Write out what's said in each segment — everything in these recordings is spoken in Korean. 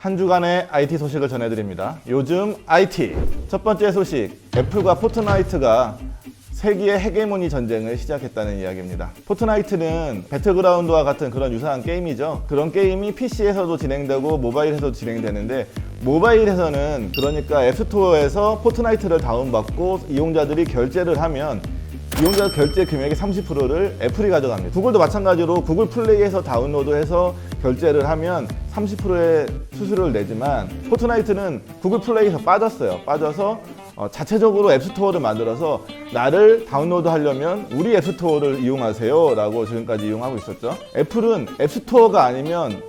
한 주간의 IT 소식을 전해드립니다. 요즘 IT 첫 번째 소식 애플과 포트나이트가 세기의 헤게모니 전쟁을 시작했다는 이야기입니다. 포트나이트는 배틀그라운드와 같은 그런 유사한 게임이죠. 그런 게임이 PC에서도 진행되고 모바일에서도 진행되는데 모바일에서는 그러니까 앱스토어에서 포트나이트를 다운받고 이용자들이 결제를 하면 이용자 결제 금액의 30%를 애플이 가져갑니다. 구글도 마찬가지로 구글 플레이에서 다운로드해서 결제를 하면 30%의 수수료를 내지만 포트나이트는 구글 플레이에서 빠졌어요. 빠져서 어, 자체적으로 앱스토어를 만들어서 나를 다운로드 하려면 우리 앱스토어를 이용하세요 라고 지금까지 이용하고 있었죠. 애플은 앱스토어가 아니면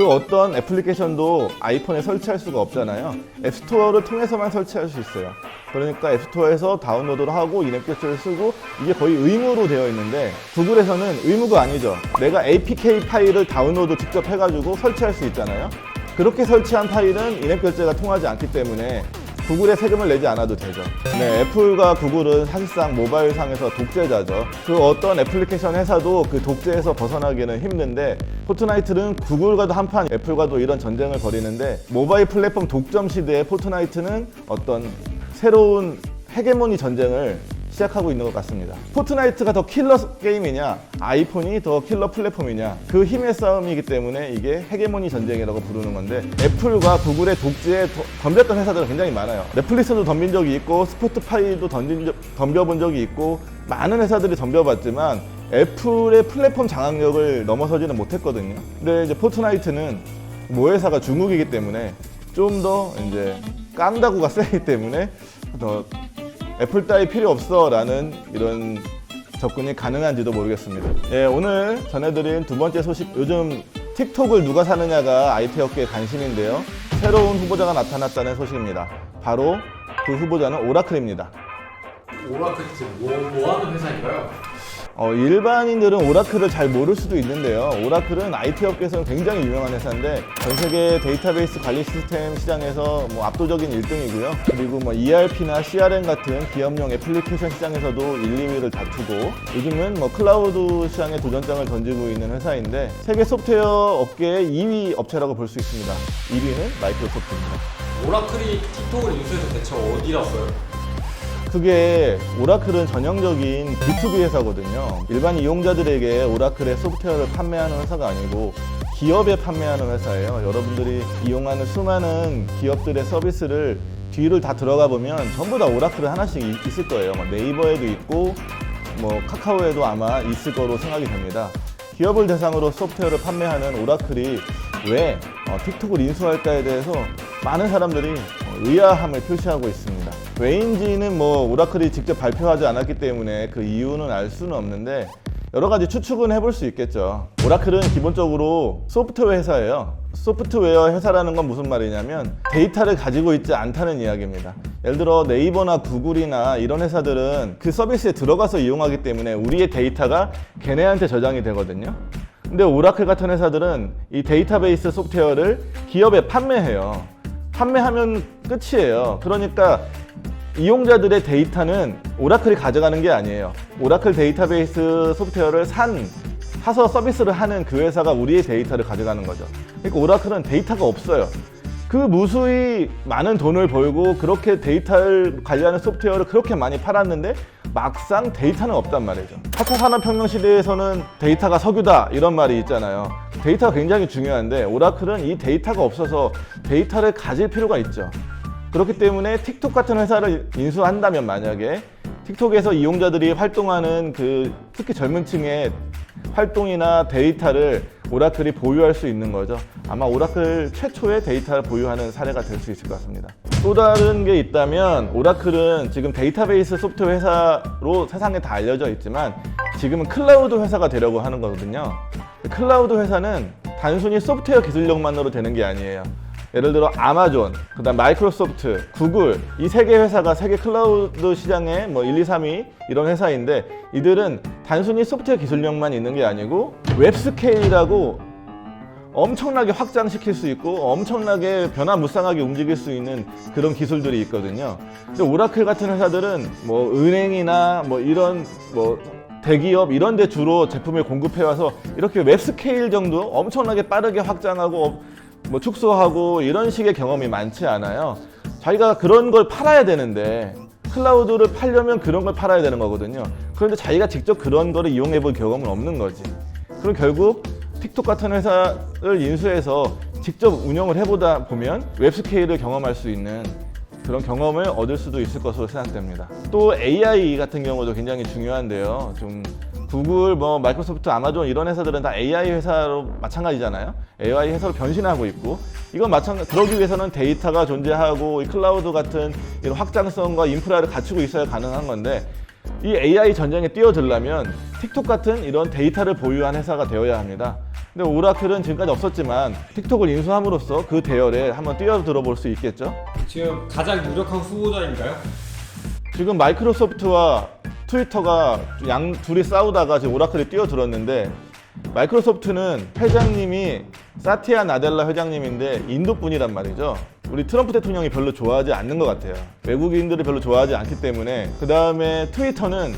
그 어떤 애플리케이션도 아이폰에 설치할 수가 없잖아요. 앱스토어를 통해서만 설치할 수 있어요. 그러니까 앱스토어에서 다운로드를 하고 인앱 결제를 쓰고 이게 거의 의무로 되어 있는데 구글에서는 의무가 아니죠. 내가 APK 파일을 다운로드 직접 해가지고 설치할 수 있잖아요. 그렇게 설치한 파일은 인앱 결제가 통하지 않기 때문에 구글에 세금을 내지 않아도 되죠. 네, 애플과 구글은 사실상 모바일 상에서 독재자죠. 그 어떤 애플리케이션 회사도 그 독재에서 벗어나기는 힘든데 포트나이트는 구글과도 한판 애플과도 이런 전쟁을 벌이는데 모바일 플랫폼 독점 시대의 포트나이트는 어떤 새로운 헤게모니 전쟁을 시작하고 있는 것 같습니다. 포트나이트가 더 킬러 게임이냐, 아이폰이 더 킬러 플랫폼이냐, 그 힘의 싸움이기 때문에 이게 헤게모니 전쟁이라고 부르는 건데, 애플과 구글의 독재에 더- 덤볐던 회사들은 굉장히 많아요. 넷플릭스도 덤빈 적이 있고, 스포티파이도 던진 적- 덤벼본 적이 있고, 많은 회사들이 덤벼봤지만, 애플의 플랫폼 장악력을 넘어서지는 못했거든요. 근데 이제 포트나이트는 모회사가 중국이기 때문에 좀 더 이제 깡다구가 세기 때문에 더 애플 따위 필요 없어 라는 이런 접근이 가능한지도 모르겠습니다. 예, 오늘 전해드린 두 번째 소식, 요즘 틱톡을 누가 사느냐가 IT 업계의 관심인데요. 새로운 후보자가 나타났다는 소식입니다. 바로 그 후보자는 오라클입니다. 오라클 지금 뭐, 뭐 하는 회사인가요? 어, 일반인들은 오라클을 잘 모를 수도 있는데요. 오라클은 IT 업계에서는 굉장히 유명한 회사인데 전 세계 데이터베이스 관리 시스템 시장에서 뭐 압도적인 1등이고요. 그리고 뭐 ERP나 CRM 같은 기업용 애플리케이션 시장에서도 1, 2위를 다투고 요즘은 뭐 클라우드 시장에 도전장을 던지고 있는 회사인데 세계 소프트웨어 업계의 2위 업체라고 볼 수 있습니다. 1위는 마이크로소프트입니다. 오라클이 틱톡을 인수해서 대체 어디라서요? 그게 오라클은 전형적인 B2B 회사거든요. 일반 이용자들에게 오라클의 소프트웨어를 판매하는 회사가 아니고 기업에 판매하는 회사예요. 여러분들이 이용하는 수많은 기업들의 서비스를 뒤를 다 들어가 보면 전부 다 오라클은 하나씩 이- 있을 거예요. 뭐 네이버에도 있고 뭐 카카오에도 아마 있을 거로 생각이 됩니다. 기업을 대상으로 소프트웨어를 판매하는 오라클이 왜 어, 틱톡을 인수할까에 대해서 많은 사람들이 어, 의아함을 표시하고 있습니다. 왜인지는 뭐 오라클이 직접 발표하지 않았기 때문에 그 이유는 알 수는 없는데 여러 가지 추측은 해볼 수 있겠죠. 오라클은 기본적으로 소프트웨어 회사예요. 소프트웨어 회사라는 건 무슨 말이냐면 데이터를 가지고 있지 않다는 이야기입니다. 예를 들어 네이버나 구글이나 이런 회사들은 그 서비스에 들어가서 이용하기 때문에 우리의 데이터가 걔네한테 저장이 되거든요. 근데 오라클 같은 회사들은 이 데이터베이스 소프트웨어를 기업에 판매해요. 판매하면 끝이에요. 그러니까 이용자들의 데이터는 오라클이 가져가는 게 아니에요. 오라클 데이터베이스 소프트웨어를 산 사서 서비스를 하는 그 회사가 우리의 데이터를 가져가는 거죠. 그러니까 오라클은 데이터가 없어요. 그 무수히 많은 돈을 벌고 그렇게 데이터를 관리하는 소프트웨어를 그렇게 많이 팔았는데 막상 데이터는 없단 말이죠. 4차 산업혁명 시대에서는 데이터가 석유다 이런 말이 있잖아요. 데이터가 굉장히 중요한데 오라클은 이 데이터가 없어서 데이터를 가질 필요가 있죠. 그렇기 때문에 틱톡 같은 회사를 인수한다면 만약에 틱톡에서 이용자들이 활동하는 그 특히 젊은 층의 활동이나 데이터를 오라클이 보유할 수 있는 거죠. 아마 오라클 최초의 데이터를 보유하는 사례가 될 수 있을 것 같습니다. 또 다른 게 있다면 오라클은 지금 데이터베이스 소프트웨어 회사로 세상에 다 알려져 있지만 지금은 클라우드 회사가 되려고 하는 거거든요. 클라우드 회사는 단순히 소프트웨어 기술력만으로 되는 게 아니에요. 예를 들어 아마존, 그다음 마이크로소프트, 구글 이 세 개 회사가 세계 클라우드 시장에 뭐 1, 2, 3위 이런 회사인데 이들은 단순히 소프트웨어 기술력만 있는 게 아니고 웹 스케일하고 엄청나게 확장시킬 수 있고 엄청나게 변화무쌍하게 움직일 수 있는 그런 기술들이 있거든요. 근데 오라클 같은 회사들은 뭐 은행이나 뭐 이런 뭐 대기업 이런 데 주로 제품을 공급해 와서 이렇게 웹 스케일 정도 엄청나게 빠르게 확장하고 뭐 축소하고 이런 식의 경험이 많지 않아요. 자기가 그런 걸 팔아야 되는데 클라우드를 팔려면 그런 걸 팔아야 되는 거거든요. 그런데 자기가 직접 그런 거를 이용해 볼 경험은 없는 거지. 그럼 결국 틱톡 같은 회사를 인수해서 직접 운영을 해보다 보면 웹스케일을 경험할 수 있는 그런 경험을 얻을 수도 있을 것으로 생각됩니다. 또 AI 같은 경우도 굉장히 중요한데요. 좀 구글, 뭐 마이크로소프트, 아마존 이런 회사들은 다 AI 회사로 마찬가지잖아요. AI 회사로 변신하고 있고 이건 마찬가지. 그러기 위해서는 데이터가 존재하고 이 클라우드 같은 이런 확장성과 인프라를 갖추고 있어야 가능한 건데 이 AI 전쟁에 뛰어들려면 틱톡 같은 이런 데이터를 보유한 회사가 되어야 합니다. 근데 오라클은 지금까지 없었지만 틱톡을 인수함으로써 그 대열에 한번 뛰어들어 볼 수 있겠죠. 지금 가장 유력한 후보자인가요? 지금 마이크로소프트와 트위터가 양 둘이 싸우다가 지금 오라클이 뛰어들었는데 마이크로소프트는 회장님이 사티아 나델라 회장님인데 인도 분이란 말이죠. 우리 트럼프 대통령이 별로 좋아하지 않는 것 같아요. 외국인들을 별로 좋아하지 않기 때문에 그 다음에 트위터는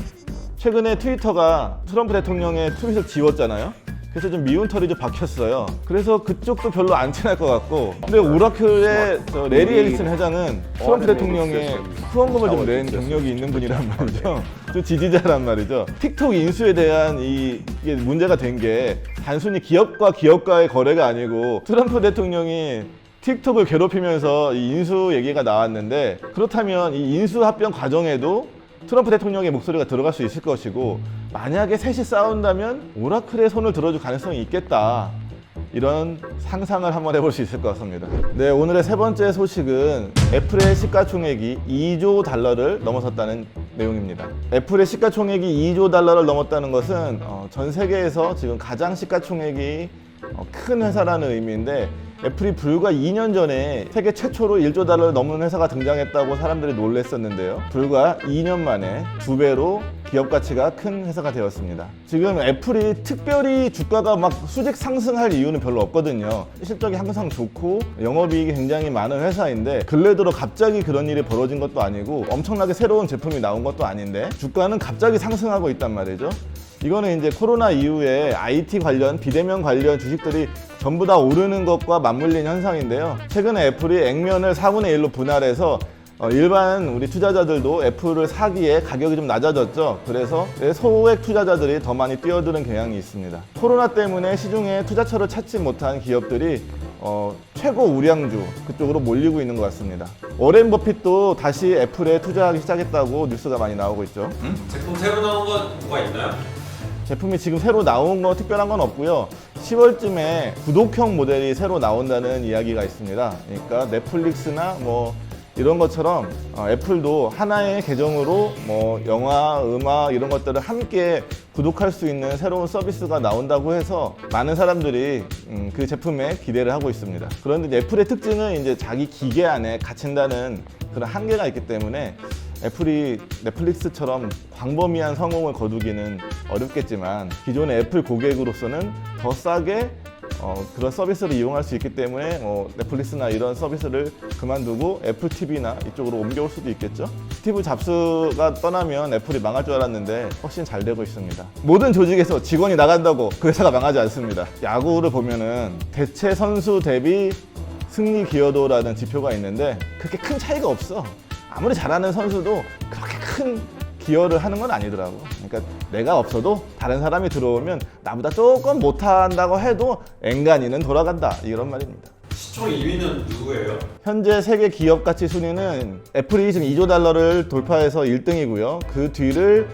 최근에 트위터가 트럼프 대통령의 트윗을 지웠잖아요. 그래서 좀 미운 털이 좀 박혔어요. 그래서 그쪽도 별로 안 친할 것 같고. 근데 오라클의 저 레리 앨리슨 회장은 트럼프 대통령의 후원금을 좀 낸 경력이 있는 분이란 말이죠. 또 지지자란 말이죠. 틱톡 인수에 대한 이, 이게 문제가 된 게 단순히 기업과 기업과의 거래가 아니고 트럼프 대통령이 틱톡을 괴롭히면서 이 인수 얘기가 나왔는데 그렇다면 이 인수 합병 과정에도 트럼프 대통령의 목소리가 들어갈 수 있을 것이고 만약에 셋이 싸운다면 오라클의 손을 들어줄 가능성이 있겠다. 이런 상상을 한번 해볼 수 있을 것 같습니다. 네, 오늘의 세 번째 소식은 애플의 시가총액이 2조 달러를 넘어섰다는 내용입니다. 애플의 시가총액이 2조 달러를 넘었다는 것은 어, 전 세계에서 지금 가장 시가총액이 어, 큰 회사라는 의미인데 애플이 불과 2년 전에 세계 최초로 1조 달러를 넘는 회사가 등장했다고 사람들이 놀랬었는데요. 불과 2년 만에 두 배로 기업 가치가 큰 회사가 되었습니다. 지금 애플이 특별히 주가가 막 수직 상승할 이유는 별로 없거든요. 실적이 항상 좋고 영업이익이 굉장히 많은 회사인데 근래 들어 갑자기 그런 일이 벌어진 것도 아니고 엄청나게 새로운 제품이 나온 것도 아닌데 주가는 갑자기 상승하고 있단 말이죠. 이거는 이제 코로나 이후에 IT 관련 비대면 관련 주식들이 전부 다 오르는 것과 맞물린 현상인데요. 최근에 애플이 액면을 4분의 1로 분할해서 어, 일반 우리 투자자들도 애플을 사기에 가격이 좀 낮아졌죠. 그래서 소액 투자자들이 더 많이 뛰어드는 경향이 있습니다. 코로나 때문에 시중에 투자처를 찾지 못한 기업들이 어, 최고 우량주 그쪽으로 몰리고 있는 것 같습니다. 워렌 버핏도 다시 애플에 투자하기 시작했다고 뉴스가 많이 나오고 있죠. 제품 새로 나온 건 뭐가 있나요? 제품이 지금 새로 나온 거 특별한 건 없고요. 10월쯤에 구독형 모델이 새로 나온다는 이야기가 있습니다. 그러니까 넷플릭스나 뭐 이런 것처럼 어, 애플도 하나의 계정으로 뭐 영화, 음악 이런 것들을 함께 구독할 수 있는 새로운 서비스가 나온다고 해서 많은 사람들이 음, 그 제품에 기대를 하고 있습니다. 그런데 애플의 특징은 이제 자기 기계 안에 갇힌다는 그런 한계가 있기 때문에 애플이 넷플릭스처럼 광범위한 성공을 거두기는 어렵겠지만 기존의 애플 고객으로서는 더 싸게 어, 그런 서비스를 이용할 수 있기 때문에 어, 넷플릭스나 이런 서비스를 그만두고 애플 TV나 이쪽으로 옮겨올 수도 있겠죠. 스티브 잡스가 떠나면 애플이 망할 줄 알았는데 훨씬 잘 되고 있습니다. 모든 조직에서 직원이 나간다고 그 회사가 망하지 않습니다. 야구를 보면은 대체 선수 대비 승리 기여도라는 지표가 있는데 그렇게 큰 차이가 없어. 아무리 잘하는 선수도 그렇게 큰 기여를 하는 건 아니더라고. 그러니까 내가 없어도 다른 사람이 들어오면 나보다 조금 못한다고 해도 앵간히는 돌아간다. 이런 말입니다. 시총 2위는 누구예요? 현재 세계 기업 가치 순위는 애플이 지금 2조 달러를 돌파해서 1등이고요. 그 뒤를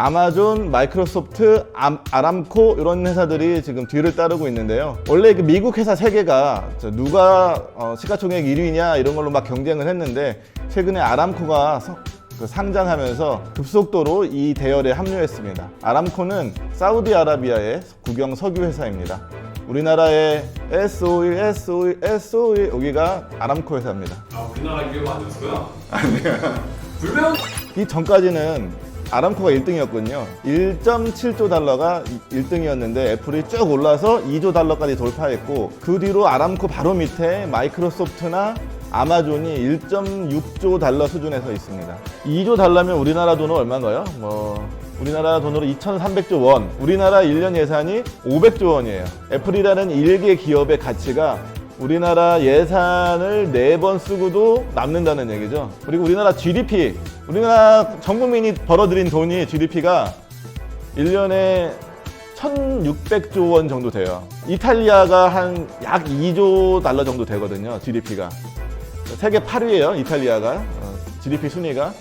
아마존, 마이크로소프트, 아, 아람코 이런 회사들이 지금 뒤를 따르고 있는데요. 원래 그 미국 회사 세 개가 저 누가 어, 시가총액 1위냐 이런 걸로 막 경쟁을 했는데 최근에 아람코가 서- 그 상장하면서 급속도로 이 대열에 합류했습니다. 아람코는 사우디아라비아의 국영 석유 회사입니다. 우리나라의 S51, S51, S51 여기가 아람코 회사입니다. 아 우리나라 기업 아니었어요? 아니요. 불매운 이 전까지는 아람코가 1등이었거든요. 1.7조 달러가 1등이었는데 애플이 쭉 올라서 2조 달러까지 돌파했고 그 뒤로 아람코 바로 밑에 마이크로소프트나 아마존이 1.6조 달러 수준에서 있습니다. 2조 달러면 우리나라 돈은 얼마인가요? 뭐 우리나라 돈으로 2,300조 원. 우리나라 1년 예산이 500조 원이에요. 애플이라는 일개 기업의 가치가 우리나라 예산을 네 번 쓰고도 남는다는 얘기죠. 그리고 우리나라 GDP, 우리나라 전 국민이 벌어들인 돈이 GDP가 1년에 1,600조 원 정도 돼요. 이탈리아가 한 약 2조 달러 정도 되거든요. GDP가. 세계 8위예요. 이탈리아가. 어, GDP 순위가.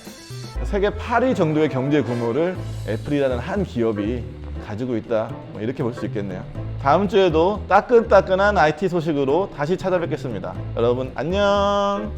세계 8위 정도의 경제 규모를 애플이라는 한 기업이 가지고 있다. 뭐 이렇게 볼 수 있겠네요. 다음 주에도 따끈따끈한 IT 소식으로 다시 찾아뵙겠습니다. 여러분 안녕.